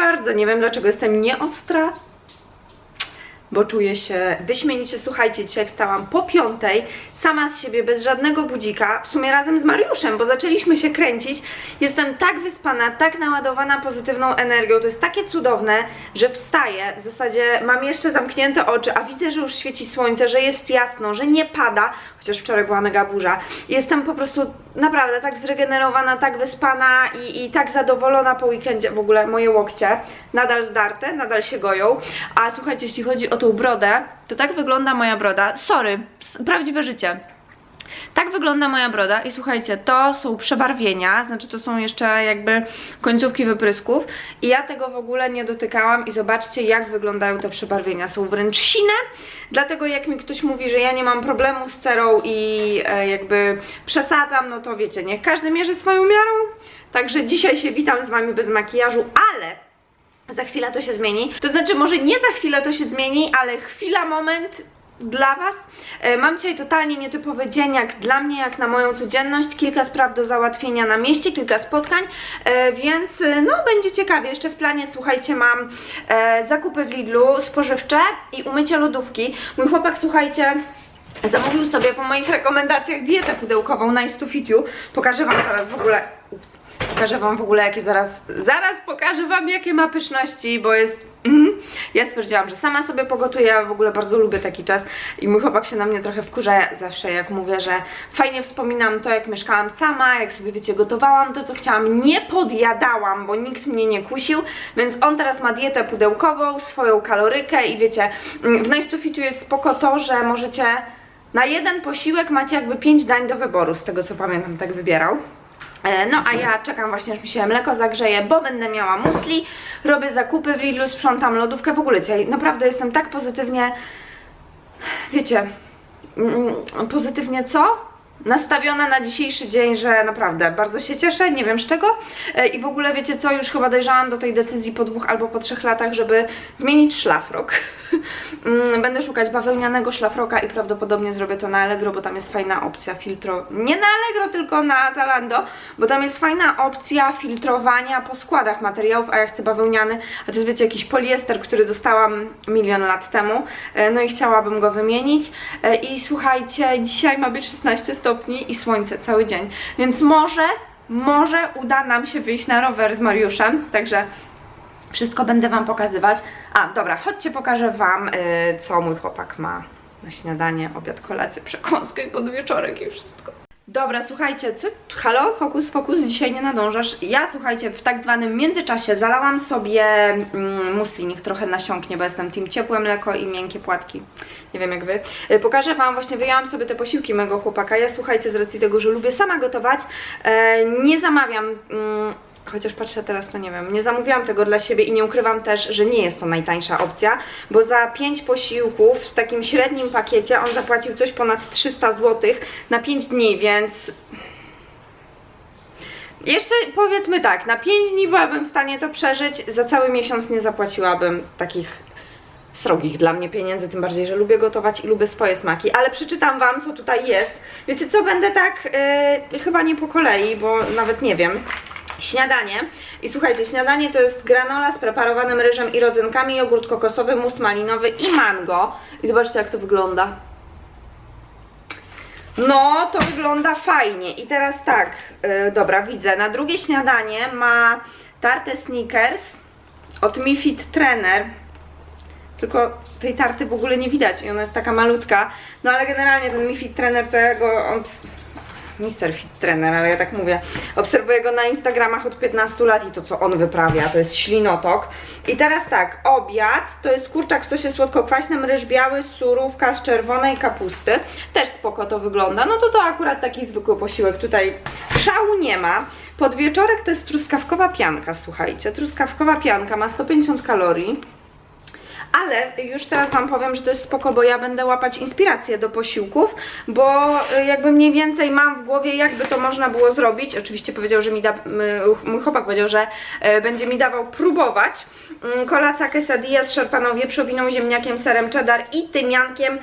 bardzo. Nie wiem dlaczego jestem nieostra, bo czuję się wyśmienicie. Słuchajcie, dzisiaj wstałam po piątej, sama z siebie, bez żadnego budzika, w sumie razem z Mariuszem, bo zaczęliśmy się kręcić. Jestem tak wyspana, tak naładowana pozytywną energią, to jest takie cudowne, że wstaję, w zasadzie mam jeszcze zamknięte oczy, a widzę, że już świeci słońce, że jest jasno, że nie pada, chociaż wczoraj była mega burza. Jestem po prostu naprawdę tak zregenerowana, tak wyspana i, i tak zadowolona po weekendzie. W ogóle moje łokcie nadal zdarte, nadal się goją. A słuchajcie, jeśli chodzi o tą brodę, to tak wygląda moja broda. Sorry, prawdziwe życie. Tak wygląda moja broda i słuchajcie, to są przebarwienia, znaczy to są jeszcze jakby końcówki wyprysków i ja tego w ogóle nie dotykałam i zobaczcie jak wyglądają te przebarwienia, są wręcz sine, dlatego jak mi ktoś mówi, że ja nie mam problemu z cerą i e, jakby przesadzam, no to wiecie, niech każdy mierzy swoją miarą, także dzisiaj się witam z wami bez makijażu, ale za chwilę to się zmieni. To znaczy, może nie za chwilę to się zmieni, ale chwila, moment dla Was. E, Mam dzisiaj totalnie nietypowy dzień, jak dla mnie, jak na moją codzienność. Kilka spraw do załatwienia na mieście, kilka spotkań, e, więc e, no będzie ciekawie. Jeszcze w planie, słuchajcie, mam zakupy w Lidlu, spożywcze i umycie lodówki. Mój chłopak, słuchajcie, zamówił sobie po moich rekomendacjach dietę pudełkową Nice to Fit You. Pokażę Wam zaraz w ogóle... Ups. Pokażę wam w ogóle jakie zaraz, zaraz pokażę wam jakie ma pyszności, bo jest, mhm. ja stwierdziłam, że sama sobie pogotuję, ja w ogóle bardzo lubię taki czas i mój chłopak się na mnie trochę wkurza zawsze jak mówię, że fajnie wspominam to jak mieszkałam sama, jak sobie wiecie gotowałam to co chciałam, nie podjadałam, bo nikt mnie nie kusił, więc on teraz ma dietę pudełkową, swoją kalorykę i wiecie, mm, w Nice jest spoko to, że możecie na jeden posiłek macie jakby 5 dań do wyboru, z tego co pamiętam tak wybierał. E, No a ja czekam właśnie, aż mi się mleko zagrzeje, bo będę miała musli, robię zakupy w Lidlu, sprzątam lodówkę, w ogóle dzisiaj naprawdę jestem tak pozytywnie, wiecie, mm, pozytywnie co? Nastawiona na dzisiejszy dzień, że naprawdę bardzo się cieszę, nie wiem z czego E, i w ogóle wiecie co, już chyba dojrzałam do tej decyzji po dwóch albo po trzech latach, żeby zmienić szlafrok. Mm, Będę szukać bawełnianego szlafroka i prawdopodobnie zrobię to na Allegro, bo tam jest fajna opcja filtro. Nie na Allegro, tylko na Zalando, bo tam jest fajna opcja filtrowania po składach materiałów, a ja chcę bawełniany, a to jest wiecie jakiś poliester, który dostałam milion lat temu, e, no i chciałabym go wymienić. E, I słuchajcie, dzisiaj ma być 16 stopni i słońce cały dzień, więc może, może uda nam się wyjść na rower z Mariuszem, także wszystko będę Wam pokazywać. A, dobra, chodźcie pokażę Wam, y, co mój chłopak ma na śniadanie, obiad, kolację, przekąskę i podwieczorek i wszystko. Dobra, słuchajcie, co? Halo, fokus, fokus, dzisiaj nie nadążasz. Ja, słuchajcie, w tak zwanym międzyczasie zalałam sobie mm, musli, niech trochę nasiąknie, bo jestem team ciepłe mleko i miękkie płatki. Nie wiem jak Wy. Y, Pokażę Wam, właśnie wyjęłam sobie te posiłki mojego chłopaka. Ja, słuchajcie, z racji tego, że lubię sama gotować, e, nie zamawiam... Mm, Chociaż patrzę teraz, to nie wiem, nie zamówiłam tego dla siebie i nie ukrywam też, że nie jest to najtańsza opcja, bo za 5 posiłków w takim średnim pakiecie on zapłacił coś ponad 300 zł na 5 dni, więc jeszcze powiedzmy tak, na 5 dni byłabym w stanie to przeżyć, za cały miesiąc nie zapłaciłabym takich srogich dla mnie pieniędzy, tym bardziej, że lubię gotować i lubię swoje smaki, ale przeczytam Wam, co tutaj jest. Wiecie co, będę tak yy, chyba nie po kolei, bo nawet nie wiem. Śniadanie. I słuchajcie, śniadanie to jest granola z preparowanym ryżem i rodzynkami, jogurt kokosowy, mus malinowy i mango. I zobaczcie, jak to wygląda. No, to wygląda fajnie. I teraz tak, yy, dobra, widzę. Na drugie śniadanie ma tartę Snickers od Mi Fit Trainer. Tylko tej tarty w ogóle nie widać i ona jest taka malutka. No ale generalnie ten Mi Fit Trainer to ja go... On, Mister Fit Trainer, ale ja tak mówię. Obserwuję go na Instagramach od 15 lat i to co on wyprawia to jest ślinotok. I teraz tak, obiad to jest kurczak w sosie słodko-kwaśnym, ryż biały, surówka z czerwonej kapusty. Też spoko to wygląda. No to to akurat taki zwykły posiłek. Tutaj szału nie ma. Podwieczorek to jest truskawkowa pianka, słuchajcie. Truskawkowa pianka ma 150 kalorii. Ale już teraz Wam powiem, że to jest spoko, bo ja będę łapać inspirację do posiłków, bo y, jakby mniej więcej mam w głowie, jakby to można było zrobić. Oczywiście powiedział, że mi da, mój chłopak powiedział, że y, będzie mi dawał próbować. Mm, Kolacja quesadilla z szarpaną wieprzowiną, ziemniakiem, serem cheddar i tymiankiem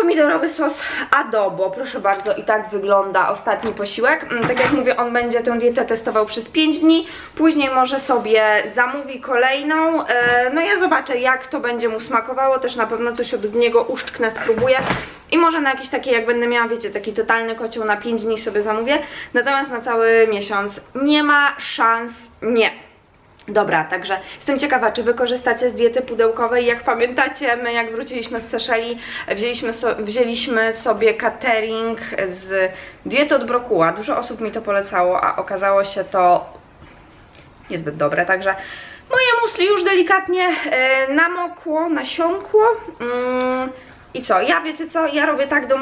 Pomidorowy sos adobo, proszę bardzo, i tak wygląda ostatni posiłek. Mm, Tak jak mówię, on będzie tę dietę testował przez 5 dni, później może sobie zamówi kolejną. E, No ja zobaczę, jak to będzie mu smakowało, też na pewno coś od niego uszczknę, spróbuję. I może na jakieś takie, jak będę miała, wiecie, taki totalny kocioł na 5 dni sobie zamówię. Natomiast na cały miesiąc nie ma szans, nie. Dobra, także jestem ciekawa, czy wy korzystacie z diety pudełkowej. Jak pamiętacie, my jak wróciliśmy z Seszeli, wzięliśmy, so, wzięliśmy sobie catering z diety od brokuła. Dużo osób mi to polecało, a okazało się to niezbyt dobre, także moje musli już delikatnie e, namokło, nasiąkło. Mm, I co? Ja wiecie co? Ja robię tak, do,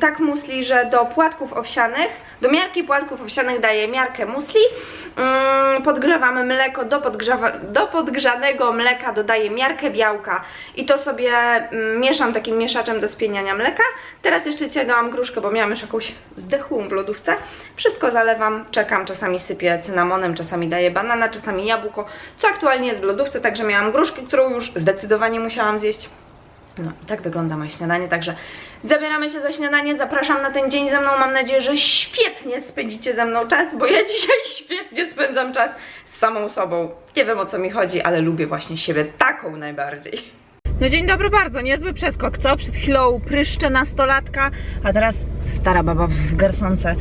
tak musli, że do płatków owsianych, do miarki płatków owsianych daję miarkę musli. Mm, podgrzewamy mleko, do, podgrzewa, do podgrzanego mleka dodaję miarkę białka i to sobie mm, mieszam takim mieszaczem do spieniania mleka. Teraz jeszcze cięłam gruszkę, bo miałam już jakąś zdechłą w lodówce. Wszystko zalewam, czekam, czasami sypię cynamonem, czasami daję banana, czasami jabłko, co aktualnie jest w lodówce, także miałam gruszkę, którą już zdecydowanie musiałam zjeść. No i tak wygląda moje śniadanie, także zabieramy się za śniadanie, zapraszam na ten dzień ze mną, mam nadzieję, że świetnie spędzicie ze mną czas, bo ja dzisiaj świetnie spędzam czas z samą sobą. Nie wiem o co mi chodzi, ale lubię właśnie siebie taką najbardziej. No dzień dobry bardzo, niezły przeskok, co? Przed chwilą pryszcze nastolatka, a teraz stara baba w garsonce.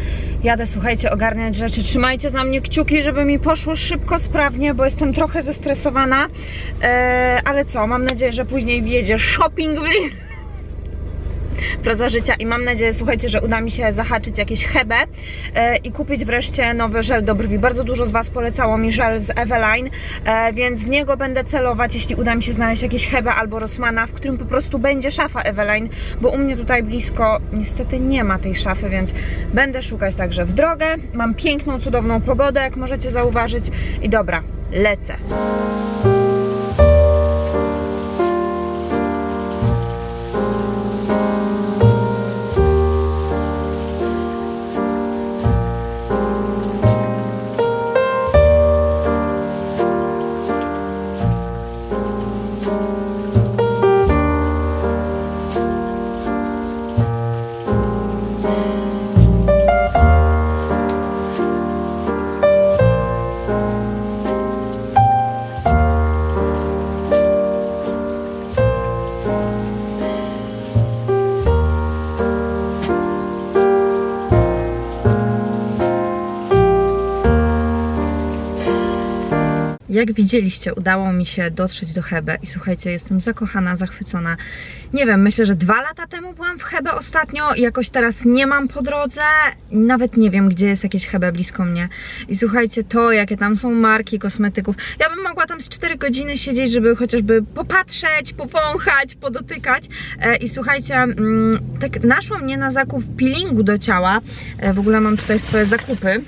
Jadę, słuchajcie, ogarniać rzeczy. Trzymajcie za mnie kciuki, żeby mi poszło szybko, sprawnie, bo jestem trochę zestresowana. Eee, ale co, mam nadzieję, że później wjedzie shopping w Lidl. Proza życia i mam nadzieję, słuchajcie, że uda mi się zahaczyć jakieś hebe e, i kupić wreszcie nowy żel do brwi. Bardzo dużo z Was polecało mi żel z Eveline, e, więc w niego będę celować, jeśli uda mi się znaleźć jakieś hebe albo Rossmana, w którym po prostu będzie szafa Eveline, bo u mnie tutaj blisko niestety nie ma tej szafy, więc będę szukać także w drogę. Mam piękną, cudowną pogodę, jak możecie zauważyć i dobra, lecę. Jak widzieliście, udało mi się dotrzeć do Hebe i słuchajcie, jestem zakochana, zachwycona. Nie wiem, myślę, że dwa lata temu byłam w Hebe ostatnio i jakoś teraz nie mam po drodze. Nawet nie wiem, gdzie jest jakieś Hebe blisko mnie. I słuchajcie, to jakie tam są marki kosmetyków. Ja bym mogła tam z 4 godziny siedzieć, żeby chociażby popatrzeć, powąchać, podotykać. E, I słuchajcie, mm, tak naszło mnie na zakup peelingu do ciała. E, W ogóle mam tutaj swoje zakupy.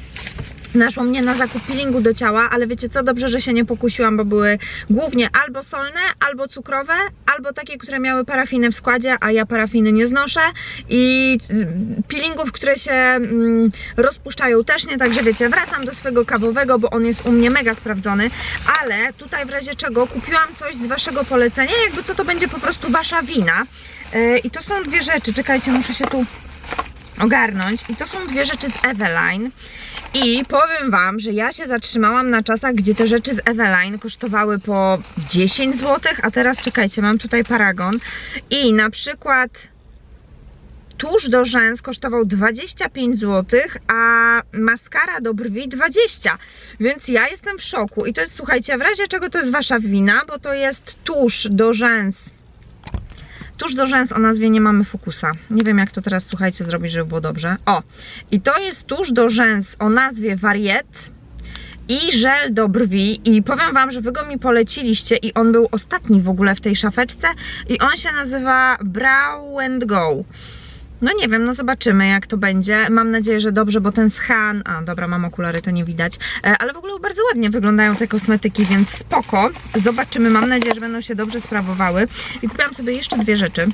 Naszło mnie na zakup peelingu do ciała, ale wiecie co, dobrze, że się nie pokusiłam, bo były głównie albo solne, albo cukrowe, albo takie, które miały parafinę w składzie, a ja parafiny nie znoszę i mm, peelingów, które się mm, rozpuszczają też nie, także wiecie, wracam do swojego kawowego, bo on jest u mnie mega sprawdzony, ale tutaj w razie czego kupiłam coś z waszego polecenia, jakby co to będzie po prostu wasza wina Yy, i to są dwie rzeczy, czekajcie, muszę się tu ogarnąć. I to są dwie rzeczy z Eveline. I powiem Wam, że ja się zatrzymałam na czasach, gdzie te rzeczy z Eveline kosztowały po 10 zł, a teraz czekajcie, mam tutaj paragon. I na przykład tusz do rzęs kosztował 25 zł, a maskara do brwi 20. Więc ja jestem w szoku. I to jest, słuchajcie, w razie czego to jest Wasza wina, bo to jest tusz do rzęs Tuż do rzęs o nazwie nie mamy fokusa. Nie wiem jak to teraz, słuchajcie, zrobić, żeby było dobrze. O, i to jest tuż do rzęs o nazwie Variet i żel do brwi i powiem Wam, że Wy go mi poleciliście i on był ostatni w ogóle w tej szafeczce i on się nazywa Brow and Go. No nie wiem, no zobaczymy jak to będzie. Mam nadzieję, że dobrze, bo ten schan... A, dobra, mam okulary, to nie widać. E, Ale w ogóle bardzo ładnie wyglądają te kosmetyki, więc spoko. Zobaczymy, mam nadzieję, że będą się dobrze sprawowały. I kupiłam sobie jeszcze dwie rzeczy.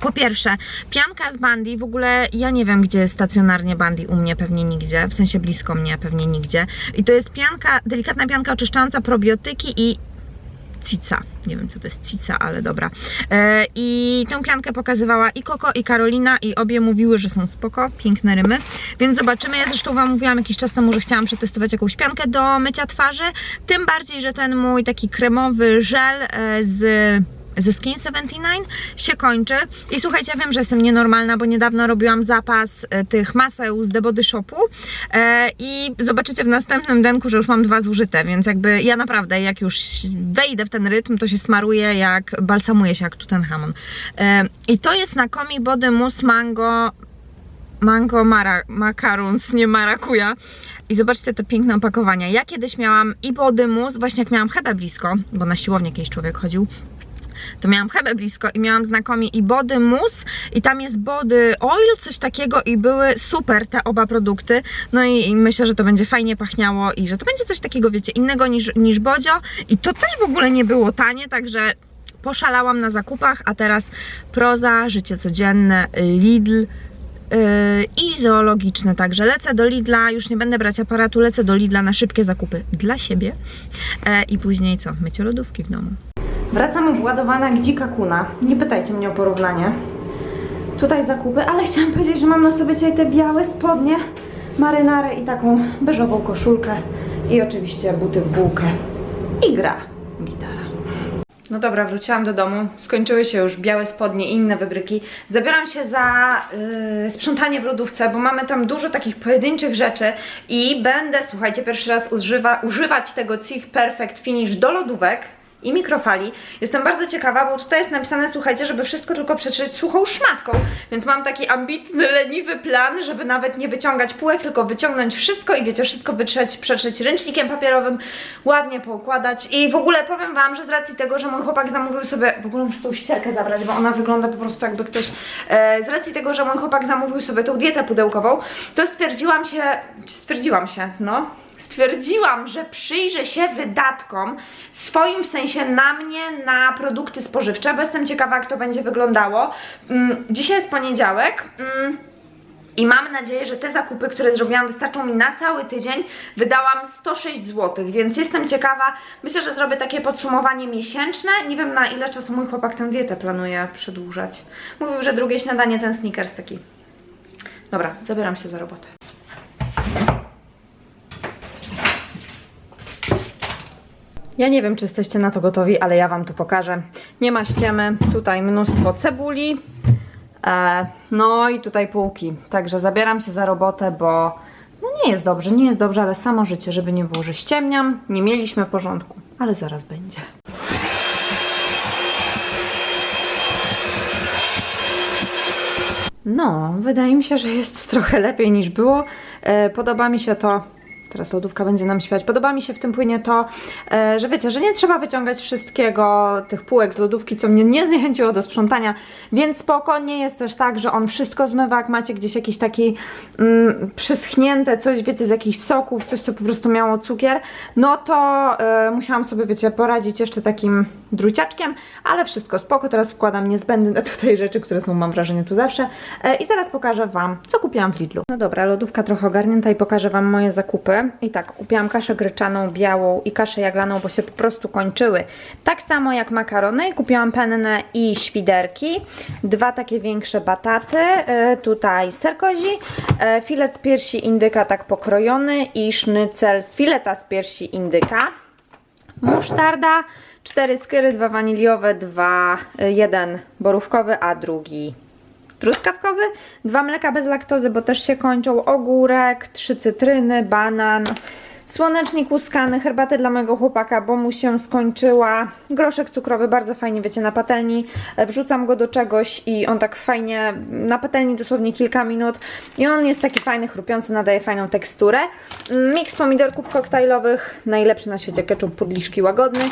Po pierwsze, pianka z Bandy, w ogóle ja nie wiem, gdzie jest stacjonarnie Bandy u mnie, pewnie nigdzie, w sensie blisko mnie, pewnie nigdzie. I to jest pianka, delikatna pianka oczyszczająca probiotyki i Cica. Nie wiem, co to jest Cica, ale dobra. E, I tą piankę pokazywała i Koko, i Karolina, i obie mówiły, że są spoko, piękne rymy. Więc zobaczymy. Ja zresztą Wam mówiłam jakiś czas temu, że chciałam przetestować jakąś piankę do mycia twarzy. Tym bardziej, że ten mój taki kremowy żel e, z ze Skin 79 się kończy. I słuchajcie, ja wiem, że jestem nienormalna, bo niedawno robiłam zapas e, tych maseł z The Body Shopu e, i zobaczycie w następnym denku, że już mam dwa zużyte, więc jakby ja naprawdę jak już wejdę w ten rytm, to się smaruję jak, balsamuję się jak Tutankhamon. E, I to jest na Komi Body Mousse Mango Mango mara, macarons, nie marakuja. I zobaczcie te piękne opakowania. Ja kiedyś miałam i body mousse, właśnie jak miałam Hebę blisko, bo na siłownię jakiś człowiek chodził, to miałam Hebę blisko i miałam znakomie i body mousse i tam jest body oil, coś takiego i były super te oba produkty. No i, i myślę, że to będzie fajnie pachniało i że to będzie coś takiego, wiecie, innego niż, niż Bodzio. I to też w ogóle nie było tanie, także poszalałam na zakupach, a teraz proza, życie codzienne, Lidl, Yy, i zoologiczne także. Lecę do Lidla, już nie będę brać aparatu, lecę do Lidla na szybkie zakupy dla siebie e, i później co? Mycie lodówki w domu. Wracam obładowana jak dzika kuna. Nie pytajcie mnie o porównanie. Tutaj zakupy, ale chciałam powiedzieć, że mam na sobie dzisiaj te białe spodnie, marynarę i taką beżową koszulkę i oczywiście buty w bułkę. I gra gitara. No dobra, wróciłam do domu. Skończyły się już białe spodnie i inne wybryki. Zabieram się za yy, sprzątanie w lodówce, bo mamy tam dużo takich pojedynczych rzeczy i będę, słuchajcie, pierwszy raz używa, używać tego Cif Perfect Finish do lodówek i mikrofali. Jestem bardzo ciekawa, bo tutaj jest napisane, słuchajcie, żeby wszystko tylko przetrzeć suchą szmatką, więc mam taki ambitny, leniwy plan, żeby nawet nie wyciągać półek, tylko wyciągnąć wszystko i wiecie, wszystko wytrzeć, przetrzeć ręcznikiem papierowym, ładnie poukładać. I w ogóle powiem Wam, że z racji tego, że mój chłopak zamówił sobie, w ogóle muszę tą ścierkę zabrać, bo ona wygląda po prostu jakby ktoś, e, z racji tego, że mój chłopak zamówił sobie tą dietę pudełkową, to stwierdziłam się, stwierdziłam się, no, stwierdziłam, że przyjrzę się wydatkom swoim, w sensie na mnie, na produkty spożywcze, bo jestem ciekawa, jak to będzie wyglądało. Mm, Dzisiaj jest poniedziałek. mm, I mam nadzieję, że te zakupy, które zrobiłam, wystarczą mi na cały tydzień. Wydałam 106 zł, więc jestem ciekawa. Myślę, że zrobię takie podsumowanie miesięczne. Nie wiem na ile czasu mój chłopak tę dietę planuje przedłużać. Mówił, że drugie śniadanie ten sneakers taki. Dobra, zabieram się za robotę. Ja nie wiem, czy jesteście na to gotowi, ale ja Wam tu pokażę. Nie ma ściemy, tutaj mnóstwo cebuli, e, no i tutaj półki. Także zabieram się za robotę, bo no nie jest dobrze, nie jest dobrze, ale samo życie, żeby nie było, że ściemniam, nie mieliśmy porządku, ale zaraz będzie. No, wydaje mi się, że jest trochę lepiej niż było. E, podoba mi się to. Teraz lodówka będzie nam śpiewać. Podoba mi się w tym płynie to, e, że wiecie, że nie trzeba wyciągać wszystkiego, tych półek z lodówki, co mnie nie zniechęciło do sprzątania, więc spokojnie jest też tak, że on wszystko zmywa, jak macie gdzieś jakiś taki mm, przyschnięte coś, wiecie, z jakichś soków, coś, co po prostu miało cukier, no to e, musiałam sobie, wiecie, poradzić jeszcze takim druciaczkiem, ale wszystko spoko, teraz wkładam niezbędne tutaj rzeczy, które są, mam wrażenie, tu zawsze e, i zaraz pokażę Wam, co kupiłam w Lidlu. No dobra, lodówka trochę ogarnięta i pokażę Wam moje zakupy. I tak, kupiłam kaszę gryczaną, białą i kaszę jaglaną, bo się po prostu kończyły. Tak samo jak makarony, kupiłam pennę i świderki, dwa takie większe bataty, e, tutaj ser kozi, e, filet z piersi indyka tak pokrojony i sznycel z fileta z piersi indyka musztarda, cztery skyry, dwa waniliowe, dwa, y, jeden borówkowy, a drugi truskawkowy, dwa mleka bez laktozy, bo też się kończą, ogórek, trzy cytryny, banan, słonecznik łuskany, herbatę dla mojego chłopaka, bo mu się skończyła, groszek cukrowy, bardzo fajnie, wiecie, na patelni, e, wrzucam go do czegoś i on tak fajnie, na patelni dosłownie kilka minut i on jest taki fajny, chrupiący, nadaje fajną teksturę. Mm, Miks pomidorków koktajlowych, najlepszy na świecie ketchup podliszki łagodny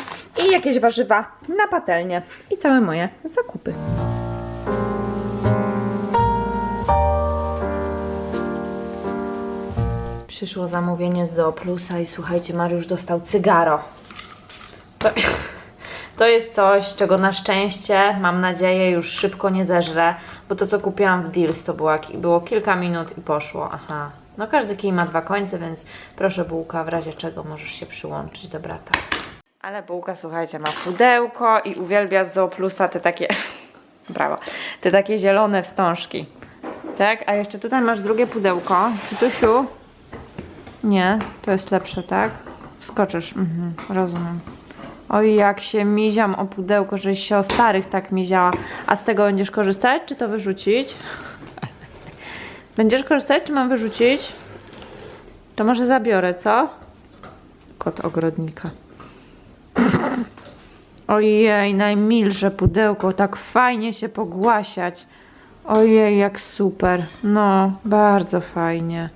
i jakieś warzywa na patelnię i całe moje zakupy. Przyszło zamówienie z Zooplusa i słuchajcie, Mariusz dostał cygaro. To, to jest coś, czego na szczęście, mam nadzieję, już szybko nie zeżrę, bo to co kupiłam w Deals to było, było kilka minut i poszło. Aha. No każdy kij ma dwa końce, więc proszę bułka, w razie czego możesz się przyłączyć do brata. Ale bułka, słuchajcie, ma pudełko i uwielbia z Zooplusa te takie, brawo, te takie zielone wstążki. Tak, a jeszcze tutaj masz drugie pudełko. Tutusiu? Nie, to jest lepsze, tak? Wskoczysz, mhm, rozumiem. Oj, jak się miziam o pudełko, żeś się o starych tak miziała. A z tego będziesz korzystać, czy to wyrzucić? Będziesz korzystać, czy mam wyrzucić? To może zabiorę, co? Kot ogrodnika. Ojej, najmilsze pudełko, tak fajnie się pogłasiać. Ojej, jak super. No, bardzo fajnie.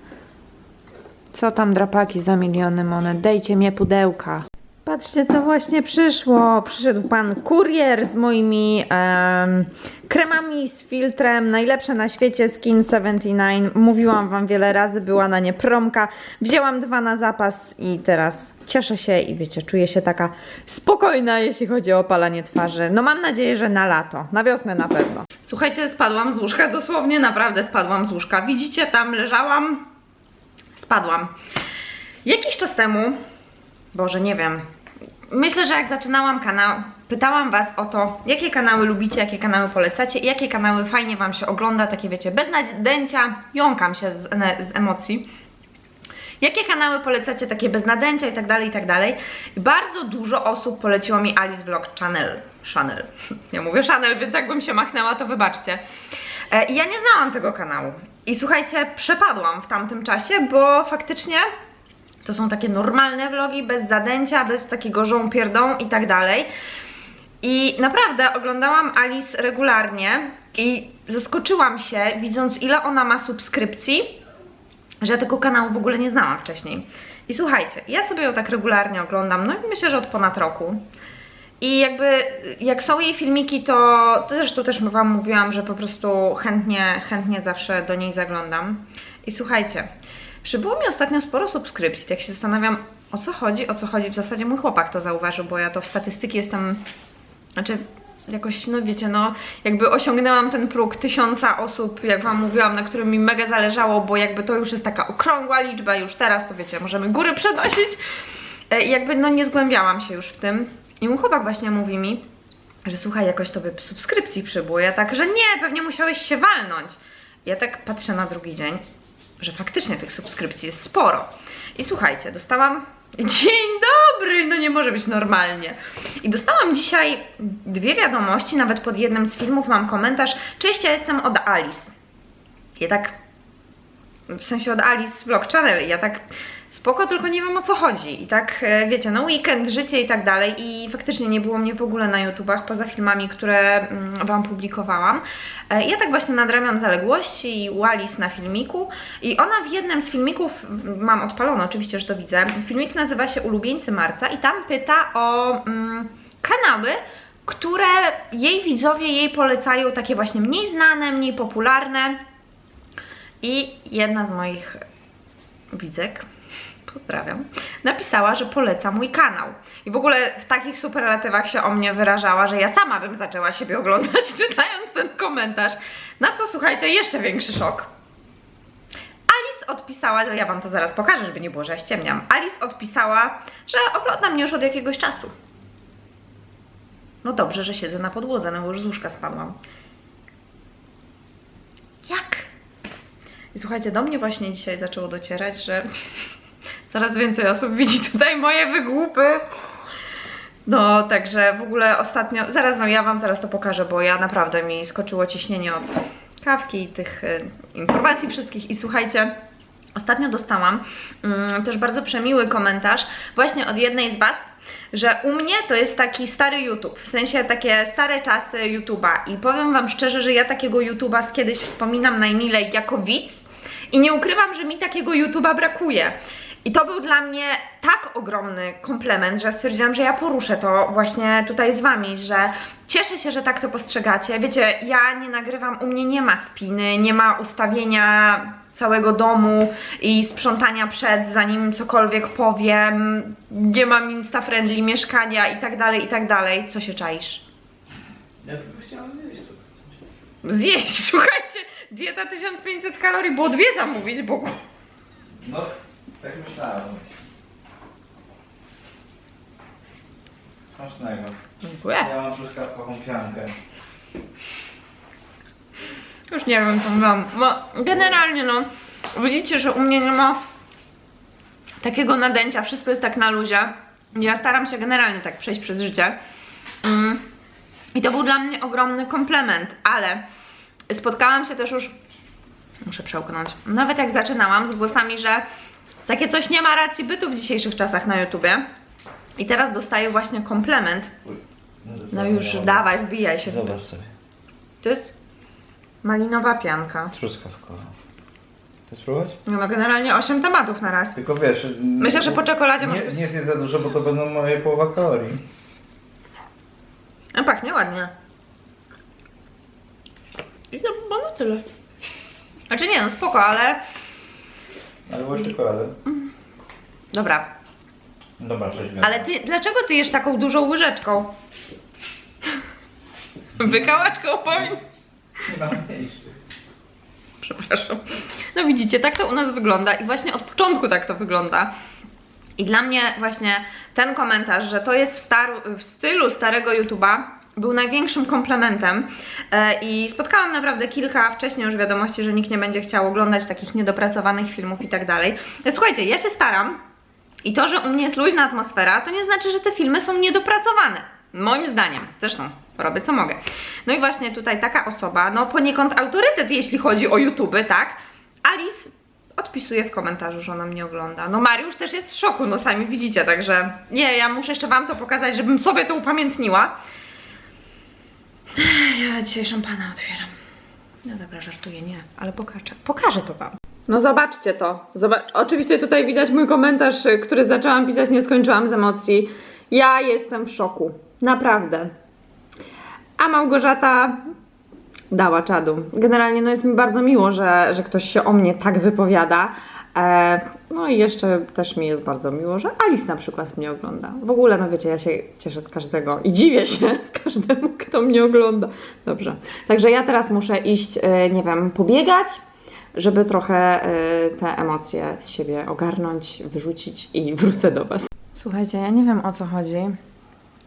Co tam drapaki za miliony monet? Dejcie mnie pudełka. Patrzcie, co właśnie przyszło. Przyszedł pan kurier z moimi em, kremami z filtrem. Najlepsze na świecie Skin 79. Mówiłam wam wiele razy, była na nie promka. Wzięłam dwa na zapas i teraz cieszę się i wiecie, czuję się taka spokojna, jeśli chodzi o opalanie twarzy. No mam nadzieję, że na lato, na wiosnę na pewno. Słuchajcie, spadłam z łóżka, dosłownie naprawdę spadłam z łóżka. Widzicie, tam leżałam, spadłam. Jakiś czas temu, Boże, nie wiem, myślę, że jak zaczynałam kanał, pytałam Was o to, jakie kanały lubicie, jakie kanały polecacie i jakie kanały fajnie Wam się ogląda, takie wiecie, bez nadęcia, jąkam się z, z emocji. Jakie kanały polecacie, takie bez nadęcia i tak dalej, i tak dalej. Bardzo dużo osób poleciło mi Alice Vlog Channel. Channel. Ja mówię Channel, więc jakbym się machnęła, to wybaczcie. E, ja nie znałam tego kanału. I słuchajcie, przepadłam w tamtym czasie, bo faktycznie to są takie normalne vlogi, bez zadęcia, bez takiego żołpierdą i tak dalej. I naprawdę oglądałam Alice regularnie i zaskoczyłam się, widząc ile ona ma subskrypcji, że ja tego kanału w ogóle nie znałam wcześniej. I słuchajcie, ja sobie ją tak regularnie oglądam, no i myślę, że od ponad roku. I jakby jak są jej filmiki, to, to zresztą też Wam mówiłam, że po prostu chętnie, chętnie zawsze do niej zaglądam. I słuchajcie, przybyło mi ostatnio sporo subskrypcji, tak się zastanawiam o co chodzi, o co chodzi. W zasadzie mój chłopak to zauważył, bo ja to w statystyki jestem, znaczy jakoś, no wiecie, no jakby osiągnęłam ten próg tysiąca osób, jak Wam mówiłam, na którym mi mega zależało, bo jakby to już jest taka okrągła liczba, już teraz to wiecie, możemy góry przenosić. E, I jakby no nie zgłębiałam się już w tym. I mój chłopak właśnie mówi mi, że słuchaj, jakoś tobie subskrypcji przybyło. Ja tak, że nie, pewnie musiałeś się walnąć. Ja tak patrzę na drugi dzień, że faktycznie tych subskrypcji jest sporo. I słuchajcie, dostałam. Dzień dobry! No nie może być normalnie. I dostałam dzisiaj dwie wiadomości, nawet pod jednym z filmów mam komentarz. Cześć, ja jestem od Alice. Ja tak w sensie od Alice Vlog Channel. Ja tak spoko, tylko nie wiem o co chodzi. I tak e, wiecie, no weekend, życie i tak dalej. I faktycznie nie było mnie w ogóle na YouTubach poza filmami, które mm, Wam publikowałam. E, Ja tak właśnie nadrabiam zaległości i Alice na filmiku. I ona w jednym z filmików, m, mam odpalone oczywiście, że to widzę. Filmik nazywa się Ulubieńcy Marca i tam pyta o mm, kanały, które jej widzowie jej polecają, takie właśnie mniej znane, mniej popularne. I jedna z moich widzek, pozdrawiam, napisała, że poleca mój kanał. I w ogóle w takich superlatywach się o mnie wyrażała, że ja sama bym zaczęła siebie oglądać, czytając ten komentarz. Na co słuchajcie, jeszcze większy szok. Alice odpisała, ja wam to zaraz pokażę, żeby nie było, że ja ściemniam. Alice odpisała, że ogląda mnie już od jakiegoś czasu. No dobrze, że siedzę na podłodze, no bo już z łóżka spadłam. Jak? I słuchajcie, do mnie właśnie dzisiaj zaczęło docierać, że coraz więcej osób widzi tutaj moje wygłupy. No, także w ogóle ostatnio, zaraz wam, ja wam zaraz to pokażę, bo ja naprawdę mi skoczyło ciśnienie od kawki i tych y, informacji wszystkich. I słuchajcie, ostatnio dostałam mm, też bardzo przemiły komentarz właśnie od jednej z was, że u mnie to jest taki stary YouTube, w sensie takie stare czasy YouTube'a i powiem wam szczerze, że ja takiego YouTube'a z kiedyś wspominam najmilej jako widz i nie ukrywam, że mi takiego YouTube'a brakuje. I to był dla mnie tak ogromny komplement, że stwierdziłam, że ja poruszę to właśnie tutaj z wami, że cieszę się, że tak to postrzegacie. Wiecie, ja nie nagrywam, u mnie nie ma spiny, nie ma ustawienia całego domu i sprzątania przed, zanim cokolwiek powiem, nie mam insta-friendly mieszkania i tak dalej, i tak dalej. Co się czaisz? Ja tylko chciałam zjeść coś. Zjeść, słuchajcie, dieta 1500 kalorii, było dwie zamówić, bo No, tak myślałem. Smacznego. Dziękuję. Ja mam truskawkową piankę. Już nie wiem co mam. No, generalnie no, widzicie, że u mnie nie ma takiego nadęcia, wszystko jest tak na luzie. Ja staram się generalnie tak przejść przez życie. Mm. I to był dla mnie ogromny komplement, ale spotkałam się też już, muszę przełknąć, nawet jak zaczynałam z głosami, że takie coś nie ma racji bytu w dzisiejszych czasach na YouTubie. I teraz dostaję właśnie komplement. Uj. No już dawaj, wbijaj się. Zobacz sobie. To jest malinowa pianka. Truskawkowa. Chcesz spróbować? No generalnie 8 tematów na raz. Tylko wiesz... Myślę, że po czekoladzie Nie, nie zjedz za dużo, bo to będą moje połowa kalorii. A pachnie ładnie. I to chyba na tyle. Znaczy nie no, spoko, ale... Ale byłaś czekoladę. Dobra, Dobra, cześć. ale ty, dlaczego ty jesz taką dużą łyżeczką? Wykałaczką powiem. Nie mam mniejszy. Przepraszam. No widzicie, tak to u nas wygląda i właśnie od początku tak to wygląda. I dla mnie właśnie ten komentarz, że to jest w, staru, w stylu starego YouTube'a, był największym komplementem e, i spotkałam naprawdę kilka wcześniej już wiadomości, że nikt nie będzie chciał oglądać takich niedopracowanych filmów i tak dalej. Słuchajcie, ja się staram i to, że u mnie jest luźna atmosfera, to nie znaczy, że te filmy są niedopracowane. Moim zdaniem. Zresztą robię co mogę. No i właśnie tutaj taka osoba, no poniekąd autorytet, jeśli chodzi o YouTube, tak? Alice odpisuje w komentarzu, że ona mnie ogląda. No Mariusz też jest w szoku, no sami widzicie, także nie, ja muszę jeszcze Wam to pokazać, żebym sobie to upamiętniła. Ja dzisiaj szampana otwieram. No dobra, żartuję, nie, ale pokażę, pokażę to Wam. No zobaczcie to. Zobacz... Oczywiście tutaj widać mój komentarz, który zaczęłam pisać, nie skończyłam z emocji. Ja jestem w szoku. Naprawdę. A Małgorzata dała czadu. Generalnie no jest mi bardzo miło, że, że ktoś się o mnie tak wypowiada. E, no i jeszcze też mi jest bardzo miło, że Alice na przykład mnie ogląda. W ogóle, no wiecie, ja się cieszę z każdego i dziwię się każdemu, kto mnie ogląda. Dobrze. Także ja teraz muszę iść, e, nie wiem, pobiegać, żeby trochę e, te emocje z siebie ogarnąć, wyrzucić i wrócę do Was. Słuchajcie, ja nie wiem o co chodzi,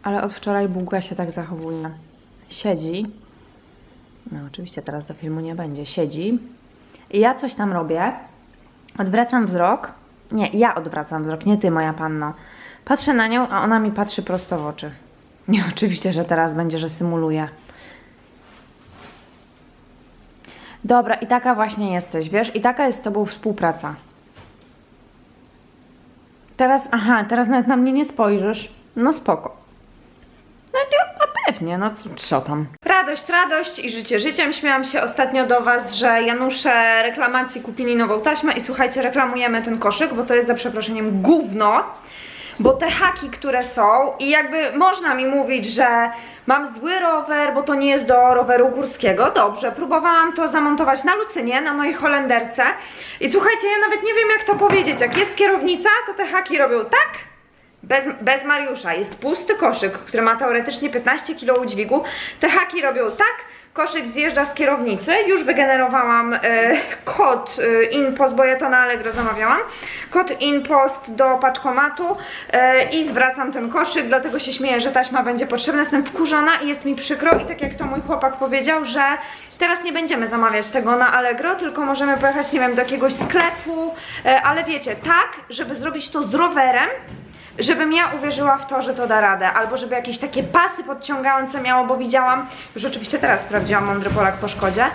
ale od wczoraj Bułga się tak zachowuje. Siedzi, no oczywiście teraz do filmu nie będzie, siedzi i ja coś tam robię, odwracam wzrok, nie, ja odwracam wzrok, nie ty moja panno. Patrzę na nią, a ona mi patrzy prosto w oczy. Nie, oczywiście, że teraz będzie, że symuluje. Dobra, i taka właśnie jesteś, wiesz? I taka jest z tobą współpraca. Teraz, aha, teraz nawet na mnie nie spojrzysz. No spoko. No a pewnie, no co tam? Radość, radość i życie życiem. Śmiałam się ostatnio do Was, że Janusze reklamacji kupili nową taśmę i słuchajcie, reklamujemy ten koszyk, bo to jest za przeproszeniem gówno. Bo te haki, które są i jakby można mi mówić, że mam zły rower, bo to nie jest do roweru górskiego. Dobrze, próbowałam to zamontować na Lucynie, na mojej Holenderce. I słuchajcie, ja nawet nie wiem jak to powiedzieć. Jak jest kierownica, to te haki robią tak, bez, bez Mariusza. Jest pusty koszyk, który ma teoretycznie 15 kg udźwigu. Te haki robią tak, koszyk zjeżdża z kierownicy. Już wygenerowałam e, kod e, InPost, bo ja to na Allegro zamawiałam. Kod InPost do paczkomatu e, i zwracam ten koszyk, dlatego się śmieję, że taśma będzie potrzebna. Jestem wkurzona i jest mi przykro i tak jak to mój chłopak powiedział, że Teraz nie będziemy zamawiać tego na Allegro, tylko możemy pojechać, nie wiem, do jakiegoś sklepu, ale wiecie, tak, żeby zrobić to z rowerem, żebym ja uwierzyła w to, że to da radę, albo żeby jakieś takie pasy podciągające miało, bo widziałam, już oczywiście teraz sprawdziłam Mądry Polak po Szkodzie,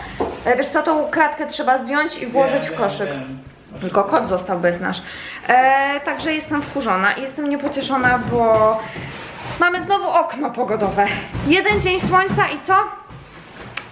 E, wiesz co, tą kratkę trzeba zdjąć i włożyć w koszyk. Tylko kod został bez nasz. E, także jestem wkurzona i jestem niepocieszona, bo mamy znowu okno pogodowe. Jeden dzień słońca i co?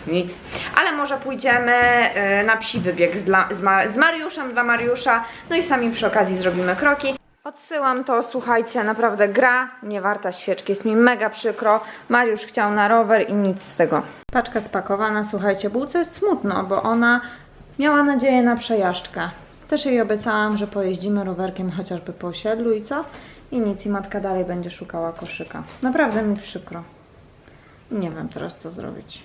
Nic. Ale może pójdziemy e, na psi wybieg dla, z, Ma- z Mariuszem dla Mariusza. No i sami przy okazji zrobimy kroki. Odsyłam to, słuchajcie, naprawdę gra nie warta świeczki. Jest mi mega przykro. Mariusz chciał na rower i nic z tego. Paczka spakowana, słuchajcie, bułce jest smutno, bo ona miała nadzieję na przejażdżkę. Też jej obiecałam, że pojeździmy rowerkiem chociażby po osiedlu i co? I nic, i matka dalej będzie szukała koszyka. Naprawdę mi przykro. Nie wiem teraz co zrobić.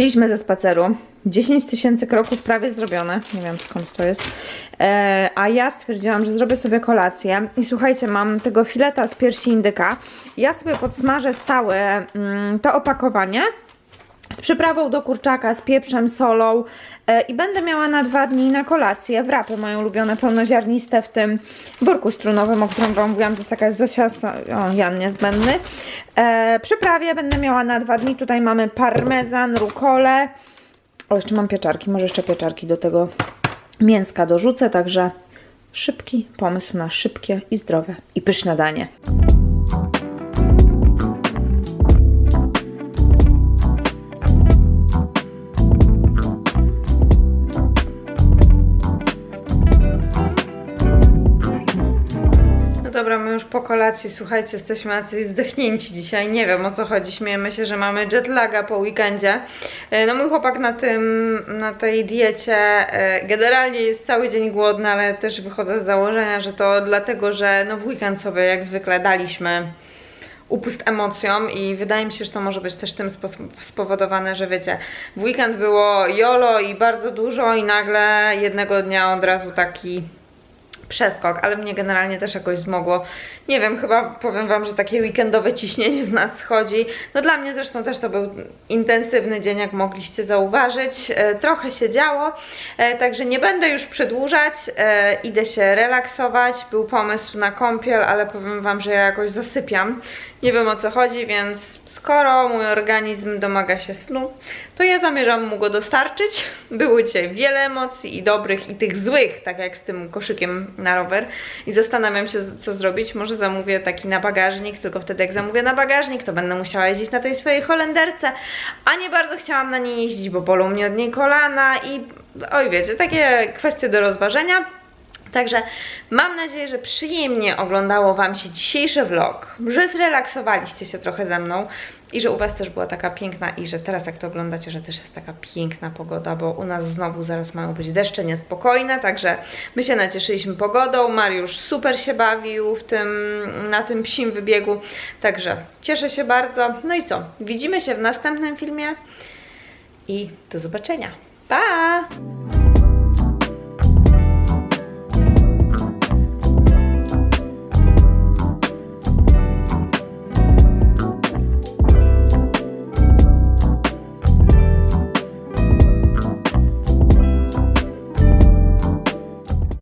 Wróciliśmy ze spaceru. 10 tysięcy kroków prawie zrobione. Nie wiem skąd to jest. E, a ja stwierdziłam, że zrobię sobie kolację. I słuchajcie, mam tego fileta z piersi indyka. Ja sobie podsmażę całe mm, to opakowanie z przyprawą do kurczaka, z pieprzem, solą e, i będę miała na dwa dni na kolację wrapy moje ulubione, pełnoziarniste w tym worku strunowym, o którym Wam mówiłam, to jest jakaś Zosia, o, Jan niezbędny. E, przyprawie będę miała na dwa dni, tutaj mamy parmezan, rukolę, o jeszcze mam pieczarki, może jeszcze pieczarki do tego mięska dorzucę, także szybki pomysł na szybkie i zdrowe i pyszne danie. Już po kolacji, słuchajcie, jesteśmy jacyś zdechnięci dzisiaj, nie wiem o co chodzi, śmiejemy się, że mamy jetlaga po weekendzie. E, No mój chłopak na tym, na tej diecie e, generalnie jest cały dzień głodny, ale też wychodzę z założenia, że to dlatego, że no w weekend sobie jak zwykle daliśmy upust emocjom i wydaje mi się, że to może być też tym spowodowane, że wiecie, w weekend było jolo i bardzo dużo i nagle jednego dnia od razu taki przeskok, ale mnie generalnie też jakoś zmogło. Nie wiem, chyba powiem Wam, że takie weekendowe ciśnienie z nas schodzi. No dla mnie zresztą też to był intensywny dzień, jak mogliście zauważyć. E, trochę się działo, e, także nie będę już przedłużać. E, idę się relaksować. Był pomysł na kąpiel, ale powiem Wam, że ja jakoś zasypiam. Nie wiem o co chodzi, więc skoro mój organizm domaga się snu, to ja zamierzam mu go dostarczyć. Było dzisiaj wiele emocji i dobrych, i tych złych, tak jak z tym koszykiem na rower. I zastanawiam się, co zrobić. Może zamówię taki na bagażnik, tylko wtedy jak zamówię na bagażnik, to będę musiała jeździć na tej swojej Holenderce. A nie bardzo chciałam na niej jeździć, bo bolą mnie od niej kolana i oj wiecie, takie kwestie do rozważenia. Także mam nadzieję, że przyjemnie oglądało Wam się dzisiejszy vlog, że zrelaksowaliście się trochę ze mną i że u Was też była taka piękna i że teraz jak to oglądacie, że też jest taka piękna pogoda, bo u nas znowu zaraz mają być deszcze niespokojne, także my się nacieszyliśmy pogodą, Mariusz super się bawił w tym, na tym psim wybiegu, także cieszę się bardzo. No i co, widzimy się w następnym filmie i do zobaczenia. Pa!